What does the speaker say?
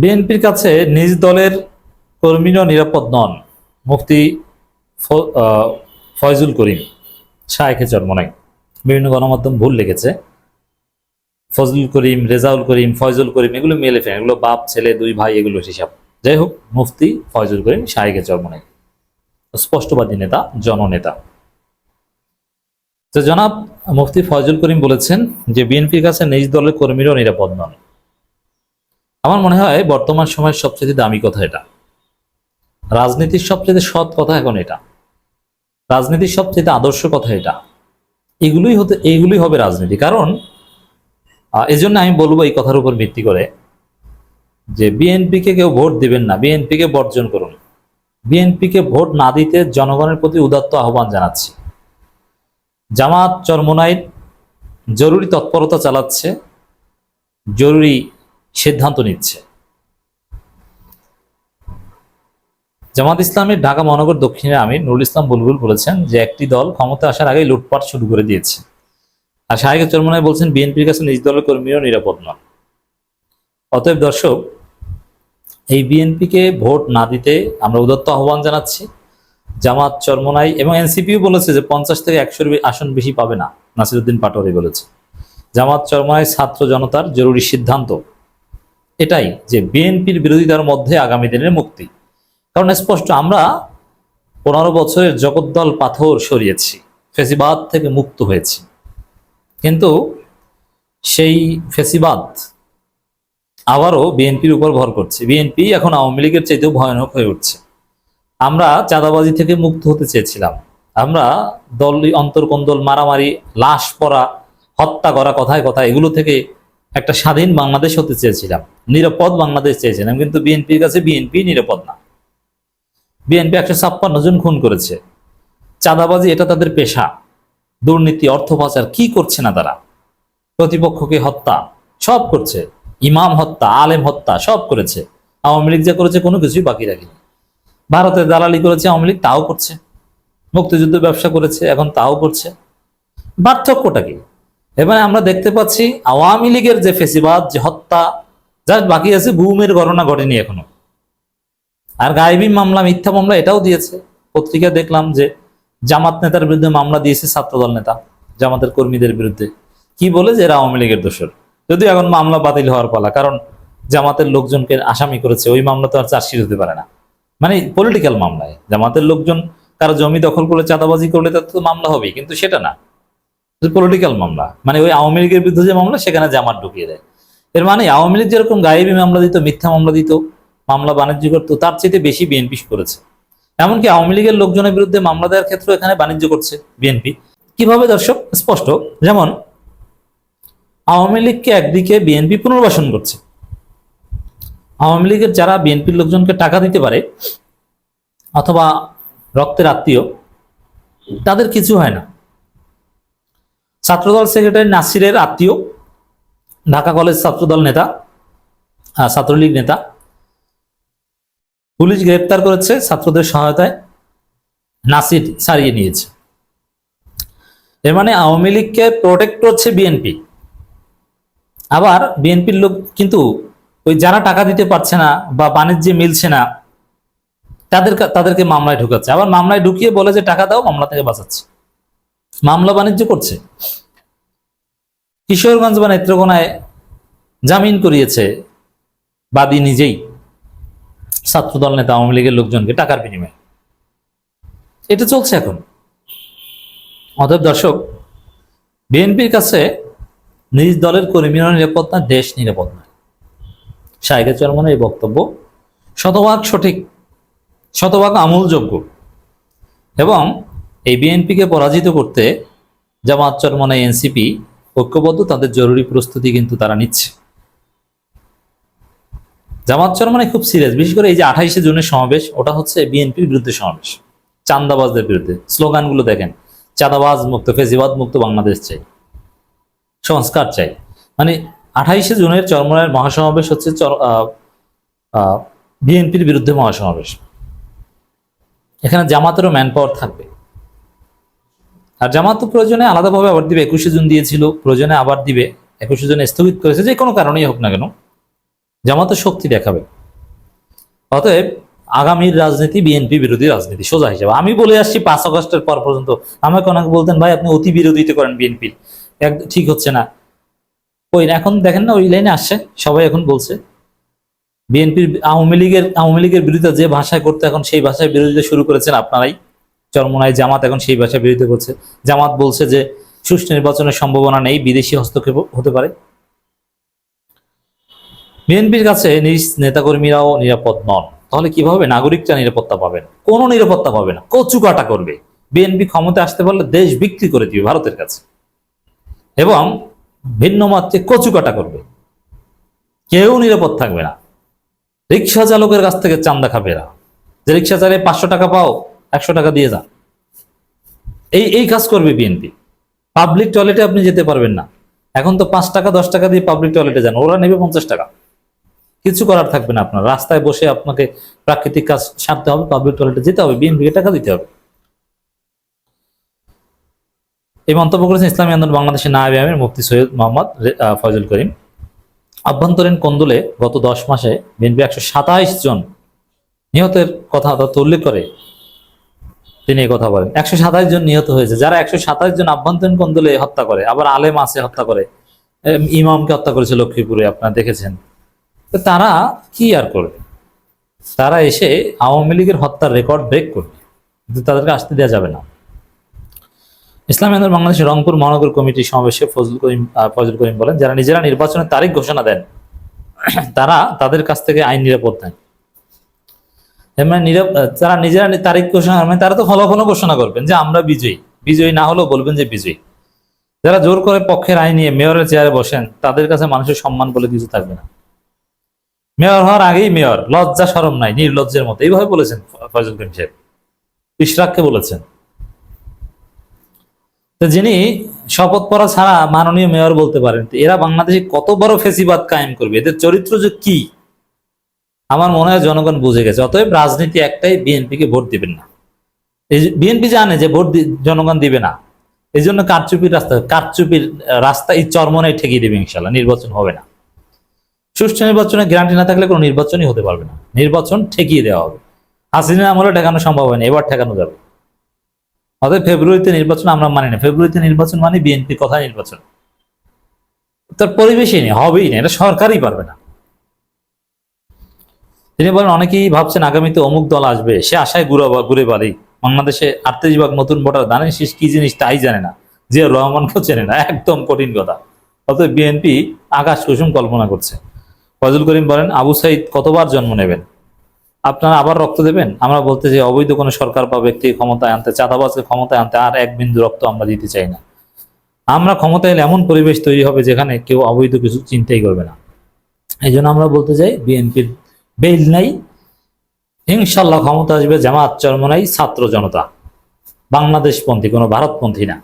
বিএনপির কাছে নিজ দলের কর্মীরা নিরাপদ নন, মুফতি ফয়জুল করিম, শায়েখে চরমনাই। বিভিন্ন গণমাধ্যম ভুল লিখেছে। ফজলুল করিম, রেজাউল করিম, ফয়জুল করিম, এগুলো মেলে ফেন এগুলো বাপ, ছেলে, দুই ভাই, এগুলো হিসাব। যাই হোক, মুফতি ফয়জুল করিম, শায়েখে চরমনাই। স্পষ্টবাদী নেতা, জননেতা। তো জনাব, মুফতি ফয়জুল করিম বলেছেন যে, বিএনপির কাছে নিজ দলের কর্মীরাও নিরাপদ নন। আমার মনে হয় বর্তমান সময়ের সবচেয়ে দামি কথা এটা। রাজনীতির সবচেয়ে সৎ কথা এখন এটা। রাজনীতির সবচেয়ে আদর্শ কথা এটা। এগুলোই হতে এইগুলোই হবে রাজনীতি। কারণ এজন্য আমি বলব এই কথার উপর ভিত্তি করে যে বিএনপিকে কেউ ভোট দিবেন না। বিএনপিকে বর্জন করুন। বিএনপিকে ভোট না দিতে জনগণের প্রতি উদাত্ত আহ্বান জানাচ্ছি। জামাত চরমোনাইর জরুরি তৎপরতা চালাচ্ছে। জরুরি সিদ্ধান্ত নিচ্ছে। জামাত ইসলামের ঢাকা মহানগর দক্ষিণে আমির নুরুল ইসলাম বুলবুল বলেছেন যে একটি দল ক্ষমতা আসার আগেই লুটপাট শুরু করে দিয়েছে। আর শাহেক চরমনায় বলছেন, বিএনপির কাছে নিজ দলের কর্মীও নিরাপদ নন। অতএব দর্শক, এই বিএনপিকে ভোট না দিতে আমরা উদত্ত আহ্বান জানাচ্ছি। জামাত চরমনাই এবং এনসিপিও বলেছে যে পঞ্চাশ থেকে একশোর আসন বেশি পাবে না, নাসিরুদ্দিন পাটোয়ারি বলেছে। জামাত চরমনাই ছাত্র জনতার জরুরি সিদ্ধান্ত। এটাই যে বিএনপির বিরোধিতার মধ্যে আগামী দিনের মুক্তি। কারণ স্পষ্ট, আমরা পনেরো বছরের জগদ্দল পাথর সরিয়েছি, ফেসিবাদ থেকে মুক্ত হয়েছি। কিন্তু সেই ফেসিবাদ আবারও বিএনপির উপর ভর করছে। বিএনপি এখন আওয়ামী লীগের চাইতেও ভয়ানক হয়ে উঠছে। আমরা চাঁদাবাজি থেকে মুক্ত হতে চেয়েছিলাম। আমরা দল অন্তর্কন্দল, মারামারি, লাশ পরা, হত্যা করা কথায় কথা এগুলো থেকে একটা স্বাধীন বাংলাদেশ হতে চেয়েছিলাম। নিরাপদ বাংলাদেশ চেয়েছিলাম, কিন্তু বিএনপির কাছে বিএনপি নিরাপদ না। বিএনপি একশো ছাপ্পান্ন জন খুন করেছে। চাঁদাবাজি, এটা তাদের পেশা। দুর্নীতি, অর্থ পাচার, কি করছে না তারা? প্রতিপক্ষকে হত্যা, সব করছে। ইমাম হত্যা, আলেম হত্যা, সব করেছে। আওয়ামী লীগ যা করেছে, কোনো কিছুই বাকি রাখেনি। ভারতের দালালি করেছে, আওয়ামী লীগ তাও করছে। মুক্তিযুদ্ধ ব্যবসা করেছে, এখন তাও করছে। পার্থক্যটা কি? এবারে আমরা দেখতে পাচ্ছি আওয়ামী লীগের যে ফেসিবাদ, যে হত্যা যা বাকি আছে গুমের গণনা ঘটেনি এখনও। আর গায়েবী মামলা, মিথ্যা মামলা এটাও দিয়েছে। পত্রিকা দেখলাম যে জামাত নেতার বিরুদ্ধে মামলা দিয়েছে ছাত্রদল নেতা, জামাতের কর্মীদের বিরুদ্ধে। কি বলে যে এরা আওয়ামী লীগের দোষর? যদিও এখন মামলা বাতিল হওয়ার পালা, কারণ জামাতের লোকজনকে আসামি করেছে। ওই মামলা তো আর চার্জশিট হতে পারে না। মানে পলিটিক্যাল মামলায়। জামাতের লোকজন কারও জমি দখল করলে চাঁদাবাজি করলে তার তো মামলা হবেই, কিন্তু সেটা না। পলিটিক্যাল মামলা। মানে ওই আওয়ামী লীগের বিরুদ্ধে যে মামলা, সেখানে জামাত ঢুকিয়ে দেয়। এর মানে আওয়ামী লীগ যেরকম গায়েবী মামলা দিত, মিথ্যা মামলা দিত, মামলা বাণিজ্য করতো, তার চাইতে বেশি বিএনপি করেছে। এমনকি আওয়ামী লীগের লোকজনের বিরুদ্ধে মামলা দেওয়ার ক্ষেত্রে এখানে বাণিজ্য করছে বিএনপি কীভাবে দর্শক? স্পষ্ট। যেমন, আওয়ামী লীগকে একদিকে বিএনপি পুনর্বাসন করছে। আওয়ামী লীগের যারা বিএনপির লোকজনকে টাকা দিতে পারে, অথবা রক্তের আত্মীয়, তাদের কিছু হয় না। ছাত্রদল সেক্রেটারি নাসিরের আত্মীয়, ঢাকা কলেজ ছাত্রদল নেতা ছাত্রলীগ নেতা। পুলিশ গ্রেপ্তার করেছে, ছাত্রদের সহায়তায় নাসির ছাড়িয়ে নিয়েছে। এর মানে আওয়ামী লীগকে প্রোটেক্ট করছে বিএনপি আবার বিএনপির লোক কিন্তু ওই যারা টাকা দিতে পারছে না বা বাণিজ্যে মিলছে না, তাদের তাদেরকে মামলায় ঢুকাচ্ছে। আবার মামলায় ঢুকিয়ে বলে যে, টাকা দাও, মামলা থেকে বাঁচাচ্ছে। মামলা বাণিজ্য করছে। কিশোরগঞ্জ বা নেত্রকোনায় জামিন করিয়েছে বাদী নিজেই ছাত্রদল নেতা আওয়ামী লীগের লোকজনকে টাকার বিনিময়ে। এটা চলছে এখন। অতএব দর্শক, বিএনপির কাছে নিজ দলের কর্মীরা নিরাপদ না দেশ নিরাপদ নয়। শাহেকের চরমনের এই বক্তব্য শতভাগ সঠিক, শতভাগ আমূলযোগ্য এবং এই বিএনপিকে পরাজিত করতে জামাত চরমনে এনসিপি ঐক্যবদ্ধ, তাদের জরুরি প্রস্তুতি কিন্তু তারা নিচ্ছে। জামাত চরমনে খুব সিরিয়াস বিশেষ করে এই যে আঠাইশে জুনের সমাবেশ, ওটা হচ্ছে বিএনপির বিরুদ্ধে সমাবেশ। চান্দাবাজদের বিরুদ্ধে। স্লোগানগুলো দেখেন, চাঁদাবাজ মুক্ত, ফেজিবাদ মুক্ত বাংলাদেশ চাই। সংস্কার চাই। মানে আঠাইশে জুনের চরমনের মহাসমাবেশ হচ্ছে বিএনপির বিরুদ্ধে মহাসমাবেশ। এখানে জামাতেরও ম্যান পাওয়ার থাকবে। আর জামাত তো প্রয়োজনে আলাদাভাবে আবার দিবে, একুশে জুন দিয়েছিল, প্রয়োজনে আবার দিবে, একুশে জুন স্থগিত করেছে, যে কোনো কারণেই হোক না কেন। জামাতের শক্তি দেখাবে। অতএব আগামীর রাজনীতি বিএনপি বিরোধী রাজনীতি, সোজা হিসাবে। আমি বলে আসছি, পাঁচ আগস্টের পর পর্যন্ত আমাকে অনেকে বলতেন, ভাই, আপনি অতি বিরোধিতা করেন বিএনপির। এক, ঠিক হচ্ছে না। ওই এখন দেখেন না, ওই লাইনে আসছে, সবাই এখন বলছে। বিএনপির আওয়ামী লীগের আওয়ামী লীগের বিরোধিতা যে ভাষায় করতে এখন সেই ভাষায় বিরোধিতা শুরু করেছেন আপনারাই। চরমনায় জামাত এখন সেই ভাষায় বিরোধিতা করছে জামাত বলছে যে, সুষ্ঠু নির্বাচনের সম্ভাবনা নেই, বিদেশি হস্তক্ষেপ হতে পারে। বিএনপির কাছে নিজ নেতাকর্মীরাও নিরাপদ নন। তাহলে কীভাবে নাগরিকরা নিরাপত্তা পাবেন? কোনো নিরাপত্তা পাবে না কচু কাটা করবে। বিএনপি ক্ষমতা আসতে পারলে দেশ বিক্রি করে দিবে ভারতের কাছে। এবং ভিন্ন মাত্রে কচু কাটা করবে। কেউ নিরাপদ থাকবে না। রিক্সা চালকের কাছ থেকে চান্দা খাবে না। যে রিক্সা চালিয়ে পাঁচশো টাকা পাও একশো টাকা দিয়ে যান। এই এই কাজ করবে বিএনপি পাবলিক টয়লেটে আপনি যেতে পারবেন না। এখন তো পাঁচ টাকা, দশ টাকা দিয়ে পাবলিক টয়লেটে যান, ওরা নেবে পঞ্চাশ টাকা। কিছু করার থাকবে না আপনার। রাস্তায় বসে আপনাকে প্রাকৃতিক কাজ সারতে হবে পাবলিক টয়লেটে যেতে হবে বিএনপিকে টাকা দিতে হবে। এই মন্তব্য করেছেন ইসলামী আন্দোলন বাংলাদেশের নায়েব আমির মুফতি সৈয়দ মোহাম্মদ ফয়জুল করিম। আভ্যন্তরীণ কোন্দলে গত দশ মাসে বিএনপি একশো সাতাইশ জন নিহতের কথা তথ্য উল্লেখ করে। তিনি কথা বলেন। একশো সাতাইশ জন নিহত হয়েছে। যারা একশো সাতাইশ জন আভ্যন্তরীণ কোন্দলে হত্যা করে, আবার আলেম আছে হত্যা করে ইমামকে হত্যা করেছে লক্ষ্মীপুরে, আপনারা দেখেছেন। তারা কি আর করবে? তারা এসে আওয়ামী লীগের হত্যার রেকর্ড ব্রেক করবে। কিন্তু তাদেরকে আসতে দেওয়া যাবে না। ইসলামী আন্দোলন বাংলাদেশের রংপুর মহানগর কমিটির সমাবেশে ফজল করিম ফজল করিম বলেন, যারা নিজেরা নির্বাচনের তারিখ ঘোষণা দেন, তারা তাদের কাছ থেকে আইন নিরাপদ নেন। যারা নিজেরা তারিখ ঘোষণা মানে তারা তো ফলাফলও ঘোষণা করবেন যে আমরা বিজয়ী। বিজয়ী না হলেও বলবেন যে বিজয়ী। যারা জোর করে পক্ষের আইন নিয়ে মেয়রের চেয়ারে বসেন, তাদের কাছে মানুষের সম্মান বলে কিছু থাকবে না। মেয়র হওয়ার আগেই মেয়র, লজ্জা সরম নাই, নির্লজ্জের মতো। এইভাবে বলেছেন ফ- ফজল করিম সাহেব। ইশরাককে বলেছেন। তো যিনি শপথ পড়া ছাড়া মাননীয় মেয়র বলতে পারেন এরা বাংলাদেশে কত বড় ফেসিবাদ কায়েম করবে? এদের চরিত্র যে কি? আমার মনে হয় জনগণ বুঝে গেছে। অতএব রাজনীতি একটাই, বিএনপিকে ভোট দিবেন না। এই বিএনপি জানে যে ভোট জনগণ দিবে না। এই জন্য কারচুপির রাস্তা কারচুপির রাস্তা এই চরমনায় ঠেকিয়ে দেবে ইনশাল্লাহ নির্বাচন হবে না। সুষ্ঠু নির্বাচনে গ্যারান্টি না থাকলে কোনো নির্বাচনই হতে পারবে না। নির্বাচন ঠেকিয়ে দেওয়া হবে। হাসিনা আমলে ঠেকানো সম্ভব হয় না এবার ঠেকানো যাবে। অতএব ফেব্রুয়ারিতে নির্বাচন আমরা মানি না। ফেব্রুয়ারিতে নির্বাচন মানে বিএনপি কথা নির্বাচন। তার পরিবেশই নেই, হবেই না, এটা সরকারই পারবে না। তিনি বলেন, অনেকেই ভাবছেন আগামীতে অমুক দল আসবে। সে আশায় ঘুরে ঘুরে বাড়ি বাংলাদেশে আটত্রিশ ভাগ নতুন ভোটার। দানের শেষ কি জিনিস তাই জানে না। যে রহমানকেও চেনে না। একদম কঠিন কথা। অতএব বিএনপি আকাশ কুসুম কল্পনা করছে। ফজল করিম বলেন, আবু সাইদ কতবার জন্ম নেবেন? আপনারা আবার রক্ত দেবেন? আমরা বলতে চাই, অবৈধ কোনো সরকার বা ব্যক্তি ক্ষমতায় আনতে, চাঁদাবাজকে ক্ষমতায় আনতে আর এক বিন্দু রক্ত আমরা দিতে চাই না। আমরা ক্ষমতায় এলে এমন পরিবেশ তৈরি হবে যেখানে কেউ অবৈধ কিছু চিন্তাই করবে না। এই আমরা বলতে চাই, বিএনপির বেল নাই। ইনশাল্লাহ ক্ষমতা আসবে জামাত চরমনাই ছাত্র জনতা। বাংলাদেশপন্থী কোনো ভারতপন্থী না।